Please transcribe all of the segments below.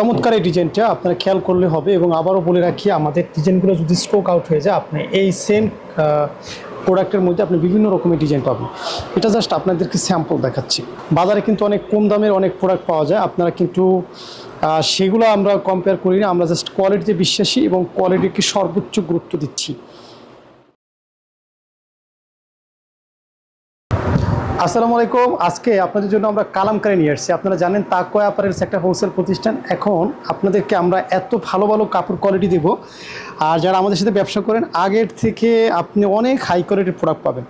চমৎকার এই ডিজাইনটা আপনারা খেয়াল করলে হবে এবং আবারও বলে রাখি, আমাদের ডিজাইনগুলো যদি স্ট্রোক আউট হয়ে যায়, আপনি এই সেম প্রোডাক্টের মধ্যে আপনি বিভিন্ন রকমের ডিজাইন পাবেন। এটা জাস্ট আপনাদেরকে স্যাম্পল দেখাচ্ছি। বাজারে কিন্তু অনেক কম দামের অনেক প্রোডাক্ট পাওয়া যায়। আপনারা কিন্তু সেগুলো আমরা কম্পেয়ার করি না। আমরা জাস্ট কোয়ালিটিতে বিশ্বাসী এবং কোয়ালিটিকে সর্বোচ্চ গুরুত্ব দিচ্ছি। আসসালামু আলাইকুম। আজকে আপনাদের জন্য আমরা কালাম কালামকারি নিয়ে আসছি। আপনারা জানেন তাকোয়া অ্যাপারেলস একটা হোলসেল প্রতিষ্ঠান। এখন আপনাদেরকে আমরা এত ভালো ভালো কাপড় কোয়ালিটি দেব। আর যারা আমাদের সাথে ব্যবসা করেন, আগের থেকে আপনি অনেক হাই কোয়ালিটির প্রোডাক্ট পাবেন।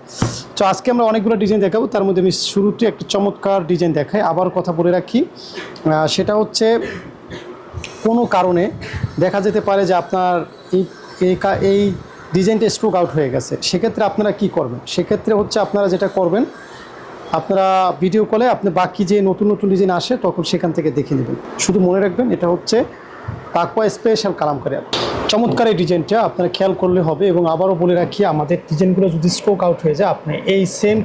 তো আজকে আমরা অনেকগুলো ডিজাইন দেখাবো। তার মধ্যে আমি শুরুতে একটা চমৎকার ডিজাইন দেখাই। আবার কথা বলে রাখি। সেটা হচ্ছে কোনো কারণে দেখা যেতে পারে যে আপনার এই এই ডিজাইনটা স্ট্রোক আউট হয়ে গেছে। সেক্ষেত্রে আপনারা কি করবেন? সেক্ষেত্রে হচ্ছে আপনারা যেটা করবেন আপনারা ভিডিও কলে আপনি বাকি যে নতুন নতুন ডিজাইন আসে, তখন সেখান থেকে দেখে নেবেন। শুধু মনে রাখবেন, এটা হচ্ছে তাকুয়া স্পেশাল কালামকারি চমৎকার এই ডিজাইনটা আপনারা খেয়াল করলে হবে এবং আবারও বলে রাখি, আমাদের ডিজাইনগুলো যদি স্ট্রোক আউট হয়ে যায়, আপনি এই সেম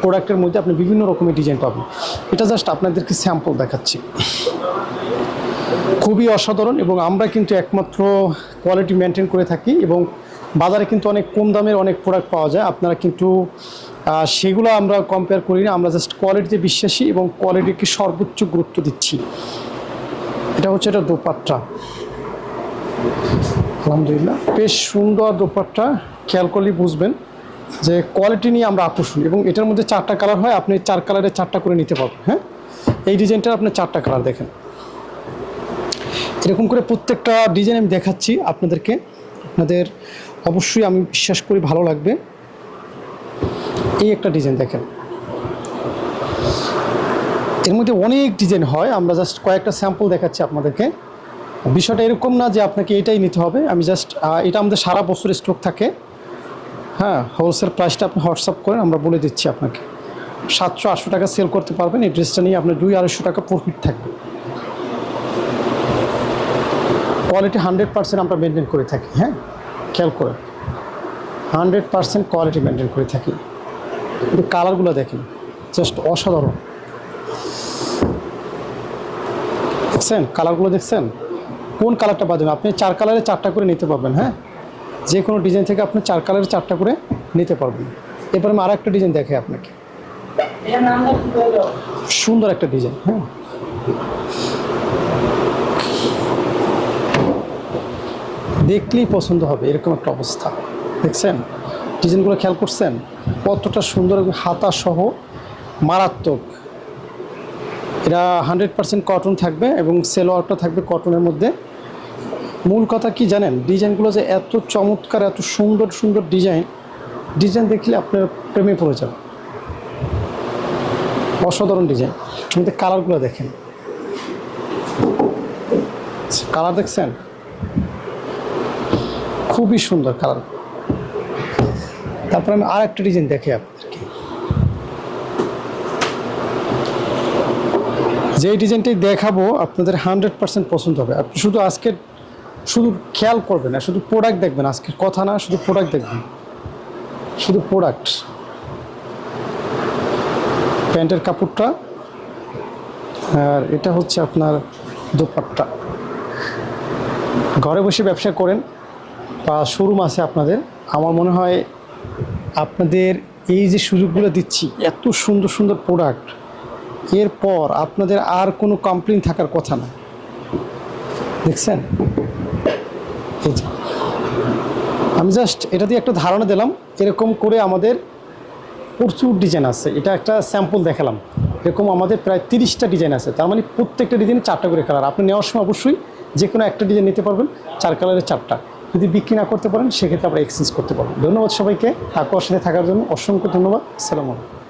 প্রোডাক্টের মধ্যে আপনি বিভিন্ন রকমের ডিজাইন পাবেন। এটা জাস্ট আপনাদেরকে স্যাম্পল দেখাচ্ছি। খুবই অসাধারণ এবং আমরা কিন্তু একমাত্র কোয়ালিটি মেনটেন করে থাকি এবং বাজারে কিন্তু অনেক কম দামের অনেক প্রোডাক্ট পাওয়া যায়। আপনারা কিন্তু সেগুলো আমরা কম্পেয়ার করি না, আমরা জাস্ট কোয়ালিটিতে বিশ্বাসী এবং কোয়ালিটিকে সর্বোচ্চ গুরুত্ব দিচ্ছি। এটা হচ্ছে এটা দোপাট্টা। আলহামদুলিল্লাহ। বেশ সুন্দর দোপাট্টা। খেয়াল করলেই বুঝবেন যে কোয়ালিটি নিয়ে আমরা আকর্ষণ এবং এটার মধ্যে চারটা কালার হয়, আপনি চার কালারের চারটা করে নিতে পারবেন হ্যাঁ? এই ডিজাইনটার আপনি চারটা কালার দেখেন। এরকম করে প্রত্যেকটা ডিজাইন আমি দেখাচ্ছি আপনাদেরকে। আপনাদের অবশ্যই আমি বিশ্বাস করি ভালো লাগবে। এই একটা ডিজাইন দেখেন। এর মধ্যে অনেক ডিজাইন হয়, আমরা জাস্ট কয়েকটা স্যাম্পল দেখাচ্ছি আপনাদেরকে। বিষয়টা এরকম না যে আপনাকে এটাই নিতে হবে, আমি জাস্ট এটা আমাদের সারা বছর স্টক থাকে। হ্যাঁ হোলসেল প্রাইসটা আপনি হোয়াটসঅ্যাপ করেন, আমরা বলে দিচ্ছি আপনাকে। সাতশো আটশো টাকা সেল করতে পারবেন, এই ড্রেসটা নিয়ে আপনার দুই আড়াইশো টাকা প্রফিট থাকবে। কোয়ালিটি হান্ড্রেড পার্সেন্ট আমরা মেনটেন করে থাকি হ্যাঁ? খেয়াল করে হান্ড্রেড পার্সেন্ট কোয়ালিটি মেনটেন করে থাকি। কিন্তু কালারগুলো দেখেন, জাস্ট অসাধারণ। দেখছেন? কালারগুলো দেখছেন? কোন কালারটা বাদেন আপনি চার কালারে চারটা করে নিতে পারবেন হ্যাঁ? যে কোনো ডিজাইন থেকে আপনি চার কালারে চারটা করে নিতে পারবেন। এরপর আমি আর একটা ডিজাইন দেখাই আপনাকে। সুন্দর একটা ডিজাইন হ্যাঁ? দেখলেই পছন্দ হবে, এরকম একটা অবস্থা। দেখছেন? ডিজাইনগুলো খেয়াল করছেন? কতটা সুন্দর হাতা সহ মারাত্মক। এটা হান্ড্রেড পার্সেন্ট কটন থাকবে এবং সেলোয়ারটা থাকবে কটনের মধ্যে। মূল কথা কি জানেন? ডিজাইনগুলো যে এত চমৎকার, এত সুন্দর সুন্দর ডিজাইন ডিজাইন দেখলে আপনার প্রেমে পড়ে যাবে। অসাধারণ ডিজাইন। কিন্তু কালারগুলো দেখেন। কালার দেখছেন? খুবই সুন্দর কালার। তারপর আমি আর একটা ডিজাইন দেখি আপনাদেরকে। যে ডিজাইনটাই দেখাবো, আপনাদের হান্ড্রেড পার্সেন্ট পছন্দ হবে। আপনি শুধু আজকে শুধু খেয়াল করবেন না, শুধু প্রোডাক্ট দেখবেন, আজকের কথা না, শুধু প্রোডাক্ট দেখবেন। শুধু প্রোডাক্ট প্যান্টের কাপড়টা, আর এটা হচ্ছে আপনার দোপাট্টা। ঘরে বসে ব্যবসা করেন, বা শোরুম আছে আপনাদের। আমার মনে হয় আপনাদের এই যে সুযোগগুলো দিচ্ছি, এত সুন্দর সুন্দর প্রোডাক্ট এরপর আপনাদের আর কোনো কমপ্লেন থাকার কথা না। দেখছেন? আমি জাস্ট এটা দিয়ে একটা ধারণা দিলাম, এরকম করে আমাদের প্রচুর ডিজাইন আছে। এটা একটা স্যাম্পল দেখালাম। এরকম আমাদের প্রায় তিরিশটা ডিজাইন আছে। তার মানে প্রত্যেকটা ডিজাইনে চারটা করে কালার আপনি নেওয়ার সময় অবশ্যই যে কোনো একটা ডিজাইন নিতে পারবেন, চার কালারের চারটা। যদি বিক্রি না করতে পারেন, সেক্ষেত্রে আমরা এক্সচেঞ্জ করতে পারবেন। ধন্যবাদ সবাইকে। আকর্ষণে থাকার জন্য অসংখ্য ধন্যবাদ। আসসালামু আলাইকুম।